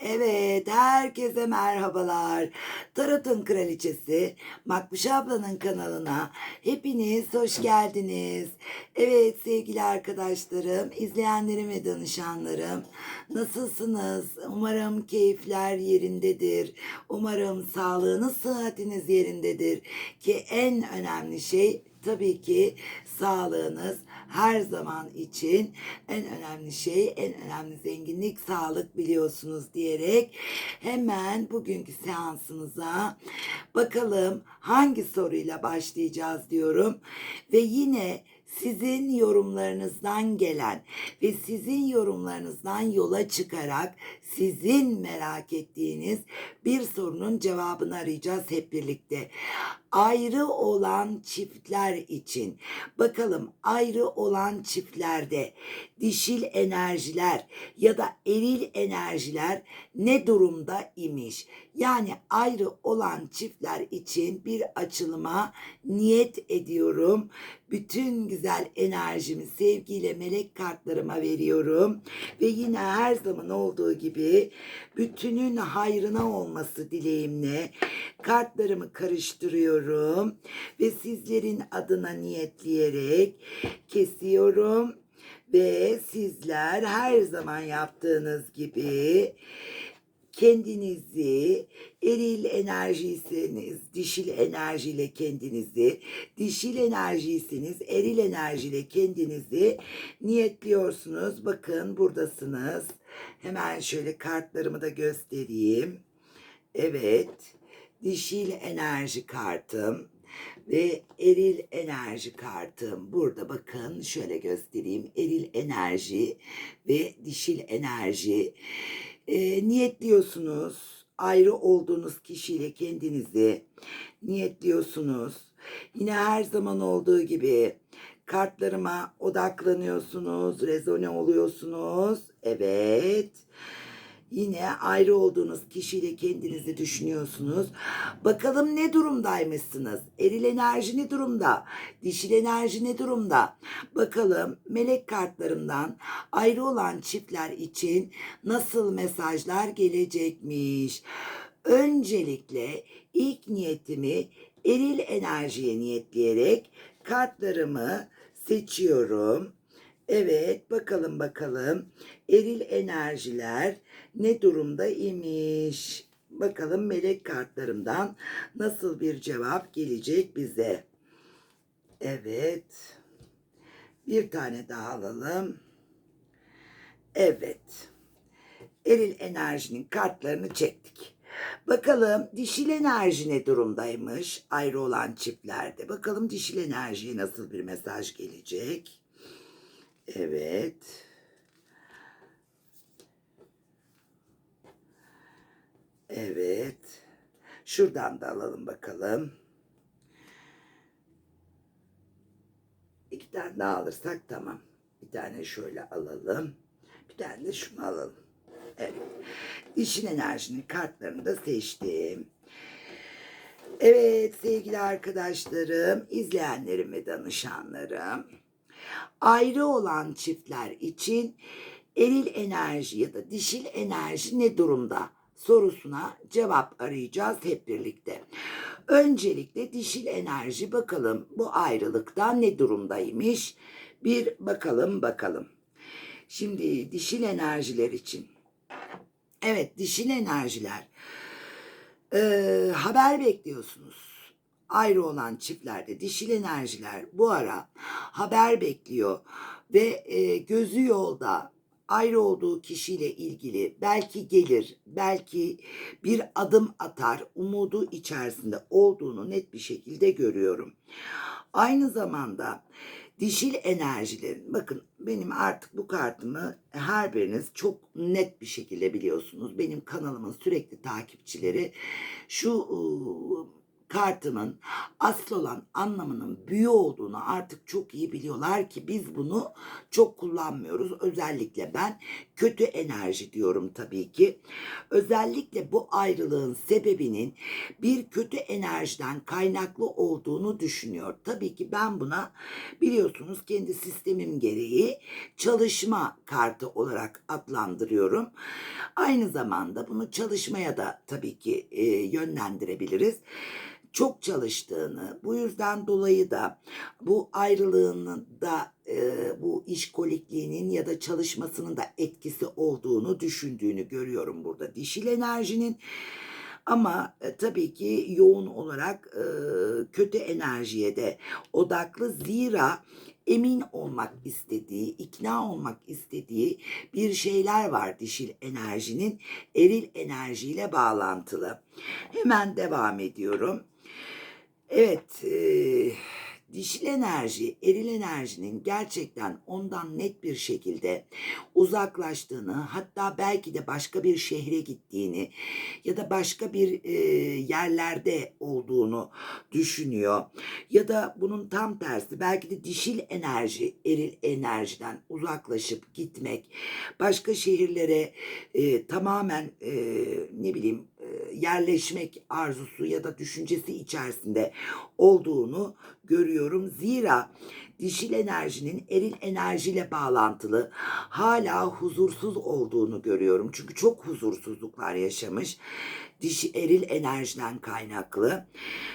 Evet, herkese merhabalar. Tarot'un kraliçesi Makbuş ablanın kanalına hepiniz hoş geldiniz. Evet sevgili arkadaşlarım, izleyenlerim ve danışanlarım nasılsınız? Umarım keyifler yerindedir. Umarım sağlığınız, sıhhatiniz yerindedir. Ki en önemli şey tabii ki sağlığınız her zaman için en önemli şey, en önemli zenginlik sağlık biliyorsunuz diyerek hemen bugünkü seansımıza bakalım hangi soruyla başlayacağız diyorum. Ve yine sizin yorumlarınızdan gelen ve sizin yorumlarınızdan yola çıkarak sizin merak ettiğiniz bir sorunun cevabını arayacağız hep birlikte. Ayrı olan çiftler için bakalım ayrı olan çiftlerde dişil enerjiler ya da eril enerjiler ne durumda imiş? Yani ayrı olan çiftler için bir açılıma niyet ediyorum. Bütün güzel enerjimi sevgiyle melek kartlarıma veriyorum. Ve yine her zaman olduğu gibi bütünün hayrına olması dileğimle kartlarımı karıştırıyorum. Ve sizlerin adına niyetleyerek kesiyorum. Ve sizler her zaman yaptığınız gibi kendinizi eril enerjiyseniz dişil enerjiyle kendinizi, dişil enerjiyseniz eril enerjiyle kendinizi niyetliyorsunuz. Bakın buradasınız. Hemen şöyle kartlarımı da göstereyim. Evet. Dişil enerji kartım ve eril enerji kartım. Burada bakın şöyle göstereyim. Eril enerji ve dişil enerji. E, niyetliyorsunuz. Ayrı olduğunuz kişiyle kendinizi niyetliyorsunuz. Yine her zaman olduğu gibi kartlarıma odaklanıyorsunuz, rezone oluyorsunuz. Evet. Yine ayrı olduğunuz kişiyle kendinizi düşünüyorsunuz. Bakalım ne durumdaymışsınız? Eril enerji ne durumda? Dişil enerji ne durumda? Bakalım melek kartlarımdan ayrı olan çiftler için nasıl mesajlar gelecekmiş? Öncelikle ilk niyetimi eril enerjiye niyetleyerek kartlarımı seçiyorum. Evet bakalım bakalım eril enerjiler ne durumda imiş? Bakalım melek kartlarımdan nasıl bir cevap gelecek bize? Evet. Bir tane daha alalım. Evet. Eril enerjinin kartlarını çektik. Bakalım dişil enerji ne durumdaymış ayrı olan çiftlerde. Bakalım dişil enerjiye nasıl bir mesaj gelecek. Evet. Evet. Şuradan da alalım bakalım. İki tane daha alırsak tamam. Bir tane şöyle alalım. Bir tane de şunu alalım. Evet. Dişin enerjinin kartlarını da seçtim. Evet sevgili arkadaşlarım, izleyenlerim ve danışanlarım. Ayrı olan çiftler için eril enerji ya da dişil enerji ne durumda? sorusuna cevap arayacağız hep birlikte. Öncelikle dişil enerji bakalım bu ayrılıkta ne durumdaymış? Bir bakalım bakalım. Şimdi dişil enerjiler için. Evet dişil enerjiler. Ee, haber bekliyorsunuz. Ayrı olan çiftlerde dişil enerjiler bu ara haber bekliyor ve e, gözü yolda ayrı olduğu kişiyle ilgili belki gelir, belki bir adım atar, umudu içerisinde olduğunu net bir şekilde görüyorum. Aynı zamanda dişil enerjilerin bakın benim artık bu kartımı her biriniz çok net bir şekilde biliyorsunuz. Benim kanalımın sürekli takipçileri şu kartımın asıl olan anlamının büyü olduğunu artık çok iyi biliyorlar ki biz bunu çok kullanmıyoruz. Özellikle ben kötü enerji diyorum tabii ki. Özellikle bu ayrılığın sebebinin bir kötü enerjiden kaynaklı olduğunu düşünüyor. Tabii ki ben buna biliyorsunuz kendi sistemim gereği çalışma kartı olarak adlandırıyorum. Aynı zamanda bunu çalışmaya da tabii ki e, yönlendirebiliriz çok çalıştığını, bu yüzden dolayı da bu ayrılığının da e, bu işkolikliğinin ya da çalışmasının da etkisi olduğunu düşündüğünü görüyorum burada dişil enerjinin. Ama e, tabii ki yoğun olarak e, kötü enerjiye de odaklı. Zira emin olmak istediği, ikna olmak istediği bir şeyler var dişil enerjinin eril enerjiyle bağlantılı. Hemen devam ediyorum. Evet, e, dişil enerji, eril enerjinin gerçekten ondan net bir şekilde uzaklaştığını, hatta belki de başka bir şehre gittiğini ya da başka bir e, yerlerde olduğunu düşünüyor. Ya da bunun tam tersi belki de dişil enerji, eril enerjiden uzaklaşıp gitmek, başka şehirlere e, tamamen e, ne bileyim yerleşmek arzusu ya da düşüncesi içerisinde olduğunu görüyorum. Zira dişil enerjinin eril enerjiyle bağlantılı hala huzursuz olduğunu görüyorum. Çünkü çok huzursuzluklar yaşamış. Dişi eril enerjiden kaynaklı.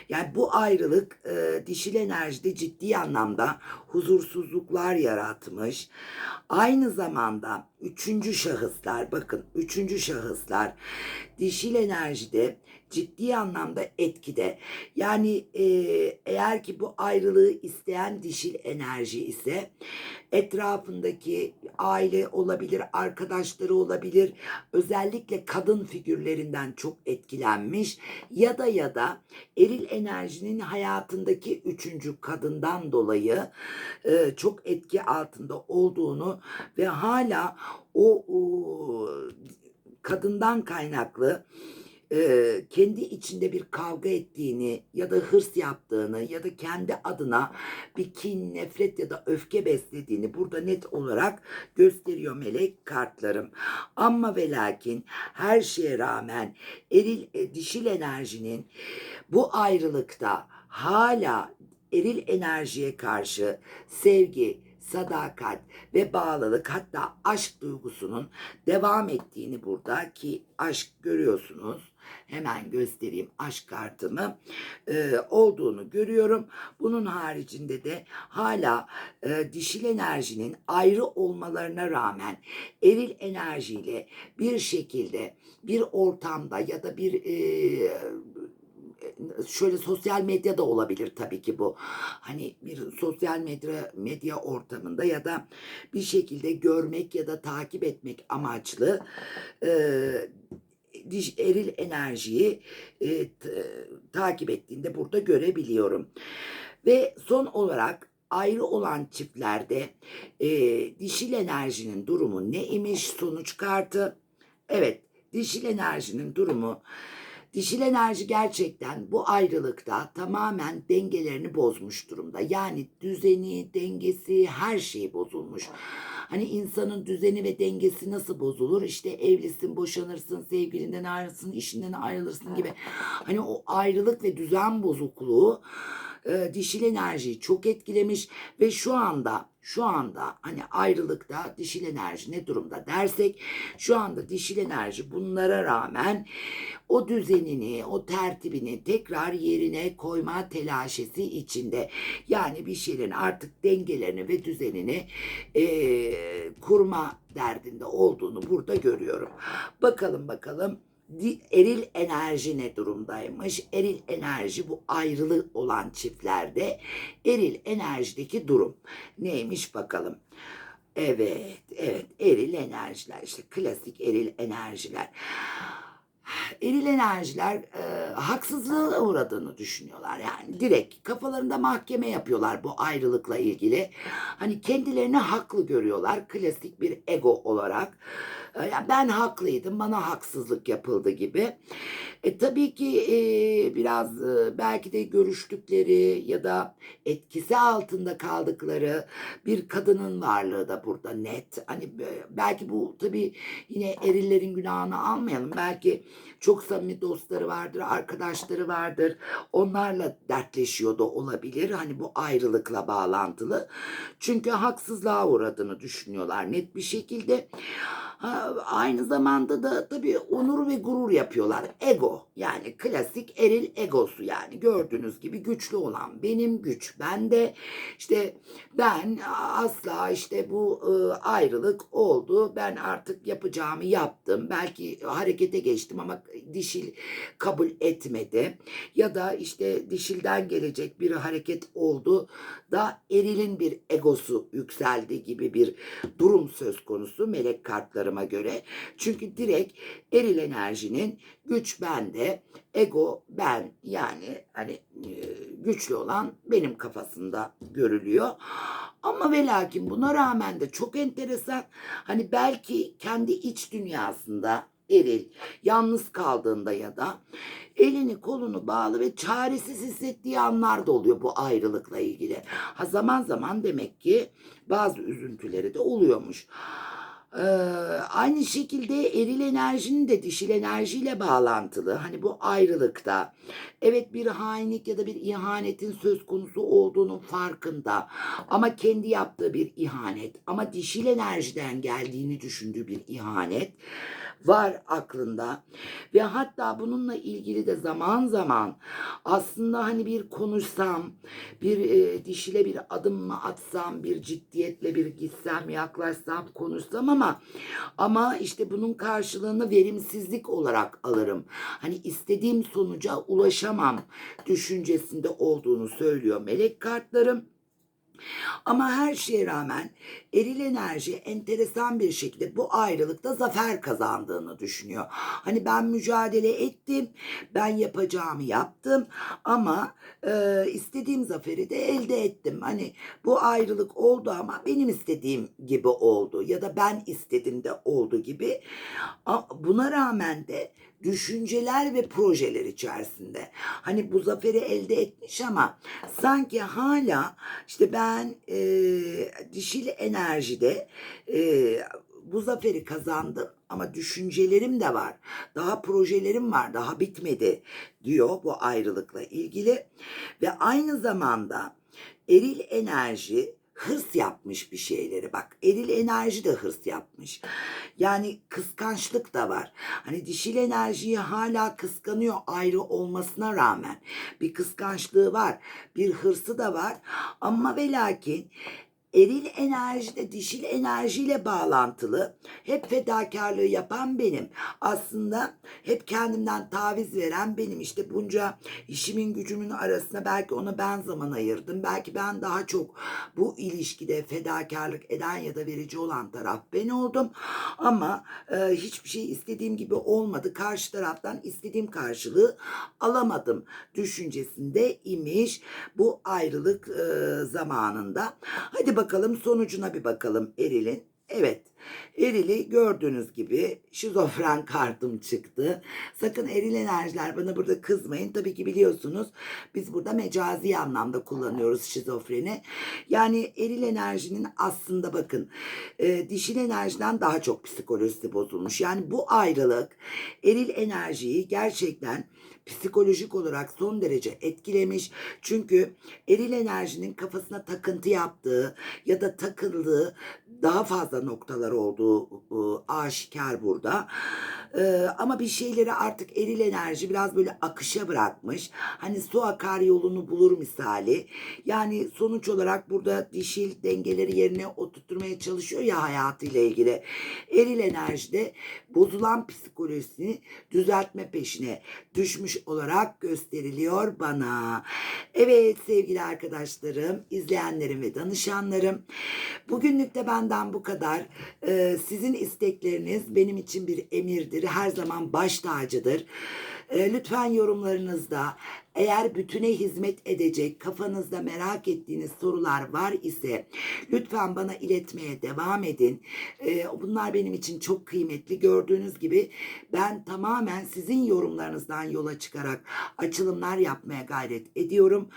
Yani bu ayrılık e, dişil enerjide ciddi anlamda huzursuzluklar yaratmış. Aynı zamanda üçüncü şahıslar bakın üçüncü şahıslar dişil enerjide ciddi anlamda etkide. Yani e, eğer ki bu ayrılığı isteyen dişil enerji ise etrafındaki aile olabilir, arkadaşları olabilir, özellikle kadın figürlerinden çok etkilenmiş ya da ya da eril enerjinin hayatındaki üçüncü kadından dolayı e, çok etki altında olduğunu ve hala o, o kadından kaynaklı e, kendi içinde bir kavga ettiğini ya da hırs yaptığını ya da kendi adına bir kin, nefret ya da öfke beslediğini burada net olarak gösteriyor melek kartlarım. Ama ve lakin her şeye rağmen eril e, dişil enerjinin bu ayrılıkta hala eril enerjiye karşı sevgi, sadakat ve bağlılık hatta aşk duygusunun devam ettiğini burada ki aşk görüyorsunuz hemen göstereyim aşk kartımı e, olduğunu görüyorum. Bunun haricinde de hala e, dişil enerjinin ayrı olmalarına rağmen eril enerjiyle bir şekilde bir ortamda ya da bir e, şöyle sosyal medya da olabilir tabii ki bu. Hani bir sosyal medya medya ortamında ya da bir şekilde görmek ya da takip etmek amaçlı e, eril enerjiyi e, t, takip ettiğinde burada görebiliyorum. Ve son olarak ayrı olan çiftlerde e, dişil enerjinin durumu ne imiş sonuç kartı? Evet dişil enerjinin durumu Dişil enerji gerçekten bu ayrılıkta tamamen dengelerini bozmuş durumda. Yani düzeni, dengesi, her şeyi bozulmuş. Hani insanın düzeni ve dengesi nasıl bozulur? İşte evlisin, boşanırsın, sevgilinden ayrılırsın, işinden ayrılırsın gibi. Hani o ayrılık ve düzen bozukluğu e, dişil enerjiyi çok etkilemiş ve şu anda şu anda hani ayrılıkta dişil enerji ne durumda dersek şu anda dişil enerji bunlara rağmen o düzenini, o tertibini tekrar yerine koyma telaşesi içinde. Yani bir şeylerin artık dengelerini ve düzenini e, kurma derdinde olduğunu burada görüyorum. Bakalım bakalım eril enerji ne durumdaymış? Eril enerji bu ayrılı olan çiftlerde eril enerjideki durum neymiş bakalım. Evet, evet eril enerjiler işte klasik eril enerjiler. Eril enerjiler e, haksızlığa uğradığını düşünüyorlar. Yani direkt kafalarında mahkeme yapıyorlar bu ayrılıkla ilgili. Hani kendilerini haklı görüyorlar klasik bir ego olarak. Ben haklıydım, bana haksızlık yapıldı gibi. E, tabii ki e, biraz e, belki de görüştükleri ya da etkisi altında kaldıkları bir kadının varlığı da burada net. Hani e, belki bu tabii yine erillerin günahını almayalım. Belki çok samimi dostları vardır, arkadaşları vardır. Onlarla dertleşiyor da olabilir. Hani bu ayrılıkla bağlantılı. Çünkü haksızlığa uğradığını düşünüyorlar net bir şekilde. Aynı zamanda da tabii onur ve gurur yapıyorlar. Ego yani klasik eril egosu yani. Gördüğünüz gibi güçlü olan benim güç bende. İşte ben asla işte bu e, ayrılık oldu. Ben artık yapacağımı yaptım. Belki harekete geçtim ama dişil kabul etmedi. Ya da işte dişilden gelecek bir hareket oldu da erilin bir egosu yükseldi gibi bir durum söz konusu. Melek kartlarıma göre. Çünkü direkt eril enerjinin güç bende, ego ben yani hani e, güçlü olan benim kafasında görülüyor. Ama ve lakin buna rağmen de çok enteresan hani belki kendi iç dünyasında eril yalnız kaldığında ya da elini kolunu bağlı ve çaresiz hissettiği anlar da oluyor bu ayrılıkla ilgili. Ha zaman zaman demek ki bazı üzüntüleri de oluyormuş. Ee, aynı şekilde eril enerjinin de dişil enerjiyle bağlantılı. Hani bu ayrılıkta evet bir hainlik ya da bir ihanetin söz konusu olduğunun farkında. Ama kendi yaptığı bir ihanet ama dişil enerjiden geldiğini düşündüğü bir ihanet var aklında ve hatta bununla ilgili de zaman zaman aslında hani bir konuşsam bir e, dişile bir adım mı atsam bir ciddiyetle bir gitsem yaklaşsam konuşsam ama ama işte bunun karşılığını verimsizlik olarak alırım. Hani istediğim sonuca ulaşamam düşüncesinde olduğunu söylüyor melek kartlarım. Ama her şeye rağmen eril enerji enteresan bir şekilde bu ayrılıkta zafer kazandığını düşünüyor. Hani ben mücadele ettim, ben yapacağımı yaptım ama e, istediğim zaferi de elde ettim. Hani bu ayrılık oldu ama benim istediğim gibi oldu ya da ben istedim de oldu gibi. Buna rağmen de düşünceler ve projeler içerisinde. Hani bu zaferi elde etmiş ama sanki hala işte ben e, dişil enerjide e, bu zaferi kazandım ama düşüncelerim de var. Daha projelerim var, daha bitmedi diyor bu ayrılıkla ilgili ve aynı zamanda eril enerji hırs yapmış bir şeyleri. Bak eril enerji de hırs yapmış. Yani kıskançlık da var. Hani dişil enerjiyi hala kıskanıyor ayrı olmasına rağmen. Bir kıskançlığı var bir hırsı da var. Ama ve lakin eril enerji de dişil enerjiyle bağlantılı. Hep fedakarlığı yapan benim. Aslında hep kendimden taviz veren benim. İşte bunca işimin gücümün arasında belki ona ben zaman ayırdım. Belki ben daha çok bu ilişkide fedakarlık eden ya da verici olan taraf ben oldum. Ama e, hiçbir şey istediğim gibi olmadı. Karşı taraftan istediğim karşılığı alamadım düşüncesinde imiş bu ayrılık e, zamanında. Hadi bakalım bakalım sonucuna bir bakalım Eril'in. Evet Eril'i gördüğünüz gibi şizofren kartım çıktı. Sakın eril enerjiler bana burada kızmayın. Tabii ki biliyorsunuz biz burada mecazi anlamda kullanıyoruz şizofreni. Yani eril enerjinin aslında bakın e, dişil enerjiden daha çok psikolojisi bozulmuş. Yani bu ayrılık eril enerjiyi gerçekten psikolojik olarak son derece etkilemiş. Çünkü eril enerjinin kafasına takıntı yaptığı ya da takıldığı daha fazla noktalar olduğu ıı, aşikar burada. Ama bir şeyleri artık eril enerji biraz böyle akışa bırakmış. Hani su akar yolunu bulur misali. Yani sonuç olarak burada dişil dengeleri yerine oturtmaya çalışıyor ya hayatıyla ilgili. Eril enerjide bozulan psikolojisini düzeltme peşine düşmüş olarak gösteriliyor bana. Evet sevgili arkadaşlarım, izleyenlerim ve danışanlarım. Bugünlük de benden bu kadar. Ee, sizin istekleriniz benim için bir emirdir. Her zaman baş tacıdır. Ee, lütfen yorumlarınızda Eğer bütüne hizmet edecek kafanızda merak ettiğiniz sorular var ise lütfen bana iletmeye devam edin. Ee, bunlar benim için çok kıymetli. Gördüğünüz gibi ben tamamen sizin yorumlarınızdan yola çıkarak açılımlar yapmaya gayret ediyorum.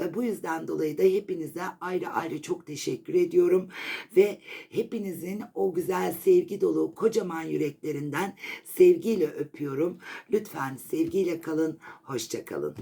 Ee, bu yüzden dolayı da hepinize ayrı ayrı çok teşekkür ediyorum ve hepinizin o güzel sevgi dolu kocaman yüreklerinden sevgiyle öpüyorum. Lütfen sevgiyle kalın, hoşça kalın.